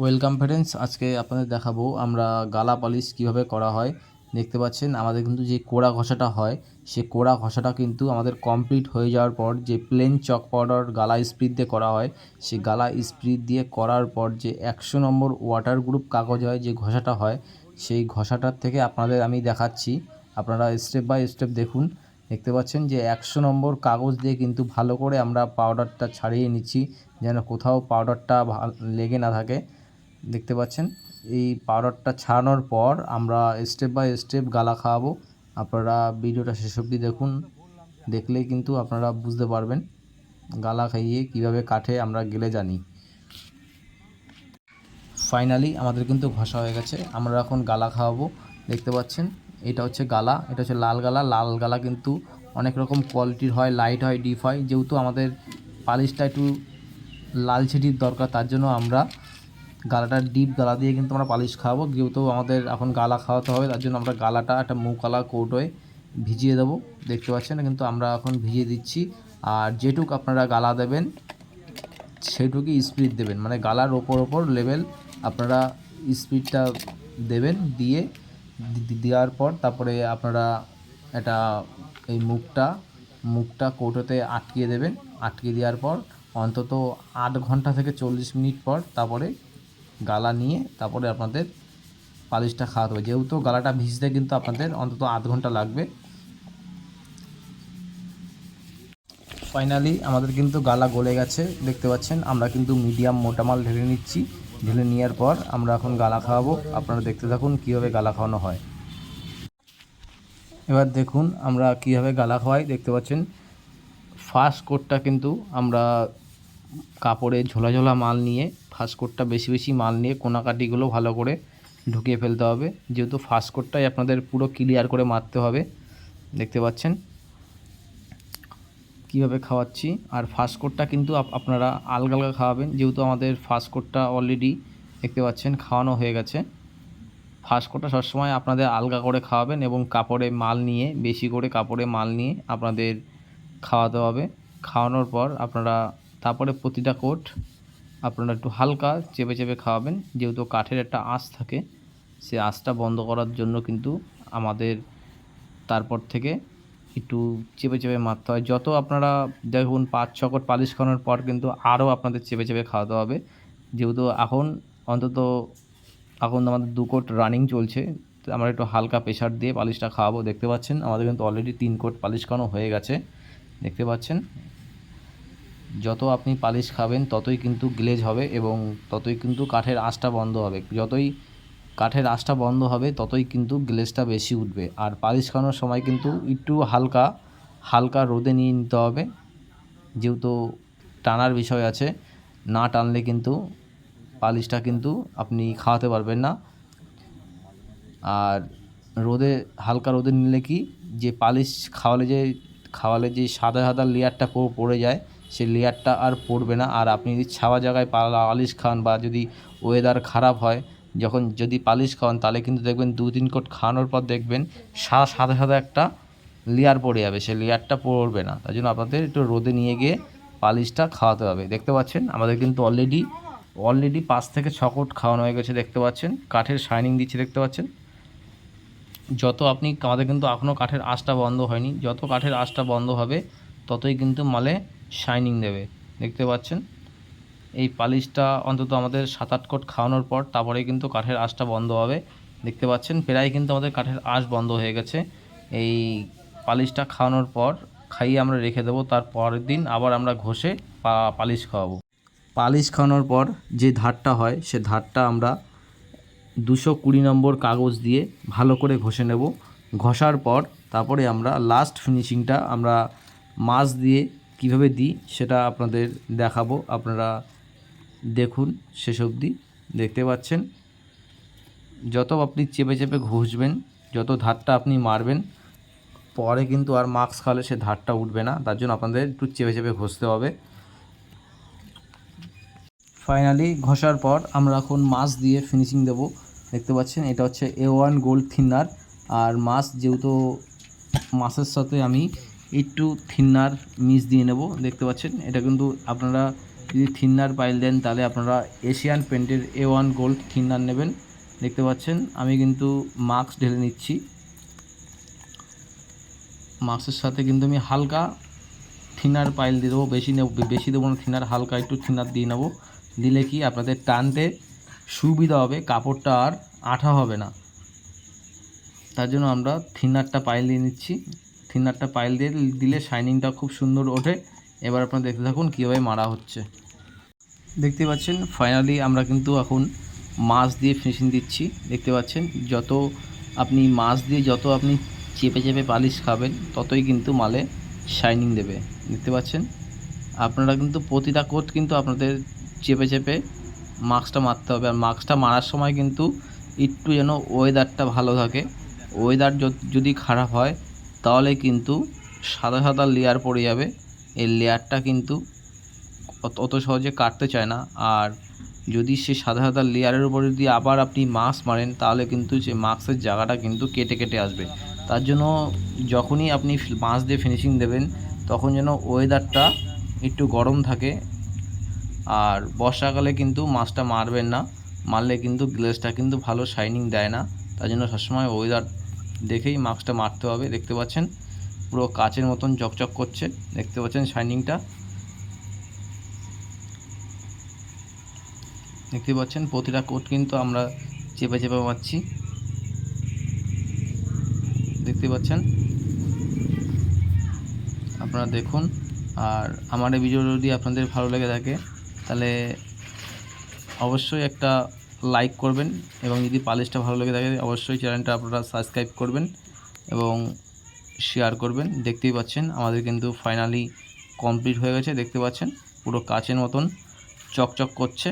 Welcome friends আজকে আপনাদের দেখাবো আমরা গালা পালিশ কীভাবে করা হয়। দেখতে পাচ্ছেন, আমাদের কিন্তু যে কোড়া ঘষাটা হয়, সে কোড়া ঘষাটা কিন্তু আমাদের কমপ্লিট হয়ে যাওয়ার পর যে প্লেন চক পাউডার গালা স্প্রিট দিয়ে করা হয় সেই গালা স্প্রিট দিয়ে করার পর যে একশো নম্বর ওয়াটার গ্রুপ কাগজ হয়, যে ঘষাটা হয়, সেই ঘষাটার থেকে আপনাদের আমি দেখাচ্ছি। আপনারা স্টেপ বাই স্টেপ দেখুন। দেখতে পাচ্ছেন যে একশো নম্বর কাগজ দিয়ে কিন্তু ভালো করে আমরা পাউডারটা ছাড়িয়ে নিচ্ছি, যেন কোথাও পাউডারটা লেগে না থাকে। দেখতে পাচ্ছেন। এই পাউডারটা ছাড়ানোর পর আমরা স্টেপ বাই স্টেপ গালা খাওয়াবো। আপনারা ভিডিওটা শেষ অবধি দেখুন। দেখলেই কিন্তু আপনারা বুঝতে পারবেন গালা খাইয়ে কীভাবে কাঠে আমরা গেলে জানি। ফাইনালি আমাদের কিন্তু ঘষা হয়ে গেছে। আমরা এখন গালা খাওয়াবো। দেখতে পাচ্ছেন, এটা হচ্ছে গালা, এটা হচ্ছে লাল গালা। লাল গালা কিন্তু অনেক রকম কোয়ালিটির হয় লাইট হয় ডিপ হয়। যেহেতু আমাদের পালিশটা একটু লালচেটির দরকার, তার জন্য আমরা গালাটা ডিপ গালা দিয়ে কিন্তু আমরা পালিশ খাওয়াবো। যেহেতু আমাদের এখন গালা খাওয়াতে হবে, তার জন্য আমরা গালাটা একটা মুকালা কৌটোয় ভিজিয়ে দেবো। দেখতে পাচ্ছেন, কিন্তু আমরা এখন ভিজিয়ে দিচ্ছি। আর যেটুক আপনারা গালা দেবেন সেটুকুই স্পিড দেবেন। মানে গালার ওপর ওপর লেভেল আপনারা স্পিডটা দেবেন দিয়ে দেওয়ার পর তারপরে আপনারা এটা, এই মুখটা মুখটা কৌটোতে আটকিয়ে দেবেন। আটকিয়ে দেওয়ার পর অন্তত আট ঘণ্টা থেকে চল্লিশ মিনিট পর তারপরে গালা নিয়ে তারপরে আপনাদের পালিশটা খাওয়াতে হবে। যেহেতু গালাটা ভিজতে কিন্তু আপনাদের অন্তত আধ ঘণ্টা লাগবে। ফাইনালি আমাদের কিন্তু গালা গলে গেছে, দেখতে পাচ্ছেন। আমরা কিন্তু মিডিয়াম মোটা মাল ঢেলে নিচ্ছি। ঢেলে নেওয়ার পর আমরা এখন গালা খাওয়াবো। আপনারা দেখতে থাকুন কীভাবে গালা খাওয়ানো হয়। এবার দেখুন আমরা কীভাবে গালা খাওয়াই। দেখতে পাচ্ছেন ফার্স্ট কোটটা কিন্তু আমরা কাপড়ে ঝোলা ঝোলা মাল নিয়ে ফার্স্ট কোটটা বেশি বেশি মাল নিয়ে কোনাকাটিগুলো ভালো করে ঢুকিয়ে ফেলতে হবে। যেহেতু ফার্স্ট কোটটাই আপনাদের পুরো ক্লিয়ার করে মারতে হবে। দেখতে পাচ্ছেন? কীভাবে খাওয়াচ্ছি? আর ফাস্ট কোটটা কিন্তু আপ- আপনারা আলগা আলগা খাওয়াবেন। যেহেতু আমাদের ফাস্ট কোটটা অলরেডি দেখতে পাচ্ছেন, খাওয়ানো হয়ে গেছে। ফাস্ট কোটটা সবসময় আপনাদের আলগা করে খাওয়াবেন এবং কাপড়ে মাল নিয়ে, বেশি করে কাপড়ে মাল নিয়ে আপনাদের খাওয়াতে হবে। খাওয়ানোর পর আপনারা, তারপরে প্রতিটা কোট আপনারা একটু হালকা চেপে চেপে খাওয়াবেন। যেহেতু কাঠের একটা আঁশ থাকে, সে আঁশটা বন্ধ করার জন্য কিন্তু আমাদের তারপর থেকে একটু চেপে চেপে মারতে হয়। যত আপনারা দেখুন পাঁচ, ছ কোট পালিশ খাওয়ানোর পর কিন্তু আরও আপনাদের চেপে চেপে খাওয়াতে হবে। যেহেতু এখন অন্তত, এখন আমাদের দু কোট রানিং চলছে আমরা একটু হালকা প্রেশার দিয়ে পালিশটা খাওয়াবো। দেখতে পাচ্ছেন, আমাদের কিন্তু অলরেডি তিন কোট পালিশ খাওয়ানো হয়ে গেছে। দেখতে পাচ্ছেন? যত আপনি পালিশ খাবেন, ততই কিন্তু গ্লেজ হবে এবং ততই কিন্তু কাঠের আঁচটা বন্ধ হবে। যতই কাঠের আঁচটা বন্ধ হবে, ততই কিন্তু গ্লেজটা বেশি উঠবে। আর পালিশ খাওয়ানোর সময় কিন্তু একটু হালকা হালকা রোদে নিয়ে নিতে হবে। যেহেতু টানার বিষয় আছে, না টানলে কিন্তু পালিশটা কিন্তু আপনি খাওয়াতে পারবেন না। আর রোদে, হালকা রোদে নিলে কি, যে পালিশ খাওয়ালে যে খাওয়ালে যে সাদা সাদা লেয়ারটা পড়ে যায় সেই লেয়ারটা আর পড়বে না। আর আপনি যদি ছাওয়া জায়গায় পালা- পালিশ খান বা যদি ওয়েদার খারাপ হয়, যখন যদি পালিশ খাওয়ান, তাহলে কিন্তু দেখবেন দু তিন কোট খাওয়ানোর পর দেখবেন সাদা সাদা সাদা একটা লেয়ার পড়ে যাবে। সেই লেয়ারটা পড়বে না। তার জন্য আপনাদের একটু রোদে নিয়ে গিয়ে পালিশটা খাওয়াতে হবে। দেখতে পাচ্ছেন, আমাদের কিন্তু অলরেডি অলরেডি পাঁচ থেকে ছ কোট খাওয়ানো হয়ে গেছে দেখতে পাচ্ছেন। কাঠের শাইনিং দিচ্ছে দেখতে পাচ্ছেন। যত আপনি, আমাদের কিন্তু এখনও কাঠের আঁচটা বন্ধ হয়নি। যত কাঠের আঁচটা বন্ধ হবে, ততই কিন্তু মালে শাইনিং দেবে। দেখতে পাচ্ছেন? এই পালিশটা অন্তত আমাদের সাত আট কোট খাওয়ানোর পর তারপরে কিন্তু কাঠের আঁচটা বন্ধ হবে। দেখতে পাচ্ছেন? প্রায় কিন্তু আমাদের কাঠের আঁচ বন্ধ হয়ে গেছে। এই পালিশটা খাওয়ানোর পর খাইয়ে আমরা রেখে দেবো। তার পরের দিন আবার আমরা ঘষে পালিশ খাওয়াবো। পালিশ খাওয়ানোর পর যে ধারটা হয়, সে ধারটা আমরা দুশো কুড়ি নম্বর কাগজ দিয়ে ভালো করে ঘষে নেব। ঘষার পর তারপরে আমরা লাস্ট ফিনিশিংটা আমরা মাছ দিয়ে কীভাবে দিই সেটা আপনাদের দেখাবো। আপনারা দেখুন, শেষ অবধি দেখতে পাচ্ছেন। যত আপনি চেপে চেপে ঘষবেন, যত ধারটা আপনি মারবেন, পরে কিন্তু আর মাস্ক খালে সে ধারটা উঠবে না। তার জন্য আপনাদের একটু চেপে চেপে ঘষতে হবে। ফাইনালি ঘষার পর আমরা এখন মাছ দিয়ে ফিনিশিং দেব। দেখতে পাচ্ছেন, এটা হচ্ছে এ ওয়ান গোল্ড থিনার আর মাছ যেহেতু মাছের সাথে আমি একটু থিনার মিস দিয়ে নেব, দেখতে পাচ্ছেন? এটা কিন্তু আপনারা যদি থিন্নার পাইল দেন, তাহলে আপনারা এশিয়ান পেন্টের এ ওয়ান গোল্ড থিন্নার নেবেন, দেখতে পাচ্ছেন? আমি কিন্তু মাস্ক ঢেলে নিচ্ছি। মাস্কের সাথে কিন্তু আমি হালকা থিনার পাইল দিয়ে দেবো, বেশি নেব, বেশি দেবো না থিনার হালকা একটু থিনার দিয়ে নেব। দিলে কি আপনাদের টানতে সুবিধা হবে, কাপড়টা আর আঠা হবে না। তার জন্য আমরা থিনারটা পাইল দিয়ে নিচ্ছি। থিনারটা পাইল দিয়ে দিলে শাইনিংটা খুব সুন্দর ওঠে। এবার আপনারা দেখতে থাকুন কীভাবে মারা হচ্ছে। দেখতে পাচ্ছেন ফাইনালি আমরা কিন্তু এখন মাছ দিয়ে ফিনিশিং দিচ্ছি। দেখতে পাচ্ছেন, যত আপনি মাছ দিয়ে যত আপনি চেপে চেপে পালিশ খাবেন, ততই কিন্তু মালে শাইনিং দেবে। দেখতে পাচ্ছেন, আপনারা কিন্তু প্রতিটা কোট কিন্তু আপনাদের চেপে চেপে মাস্কটা মারতে হবে। আর মাস্কটা মারার সময় কিন্তু একটু যেন ওয়েদারটা ভালো থাকে। ওয়েদার যদি খারাপ হয় তাহলে কিন্তু সাদা সাদা লেয়ার পড়ে যাবে। এই লেয়ারটা কিন্তু অত সহজে কাটতে চায় না। আর যদি সে সাদা সাদা লেয়ারের উপরে যদি আবার আপনি মাস্ক মারেন, তাহলে কিন্তু সে মাস্কের জায়গাটা কিন্তু কেটে কেটে আসবে। তার জন্য যখনই আপনি মাছ দিয়ে ফিনিশিং দেবেন, তখন যেন ওয়েদারটা একটু গরম থাকে। আর বর্ষাকালে কিন্তু মাছটা মারবেন না। মারলে কিন্তু গ্লেসটা কিন্তু ভালো শাইনিং দেয় না। তার জন্য সবসময় ওয়েদার দেখেই মাস্কটা মারতে হবে, দেখতে পাচ্ছেন? পুরো কাচের মতন চকচক করছে, দেখতে পাচ্ছেন শাইনিংটা দেখতে পাচ্ছেন, প্রতিটা কোট কিন্তু আমরা চেপে চেপে পাচ্ছি দেখতে পাচ্ছেন? আপনারা দেখুন, আর আমার এই ভিডিও যদি আপনাদের ভালো লেগে থাকে, তাহলে অবশ্যই একটা লাইক করবেন এবং যদি পালিশটা ভালো লেগে থাকে, অবশ্যই চ্যানেলটা আপনারা সাবস্ক্রাইব করবেন এবং শেয়ার করবেন। দেখতেই পাচ্ছেন, আমাদের কিন্তু ফাইনালি কমপ্লিট হয়ে গেছে। দেখতে পাচ্ছেন, পুরো কাচের মতন চকচক করছে।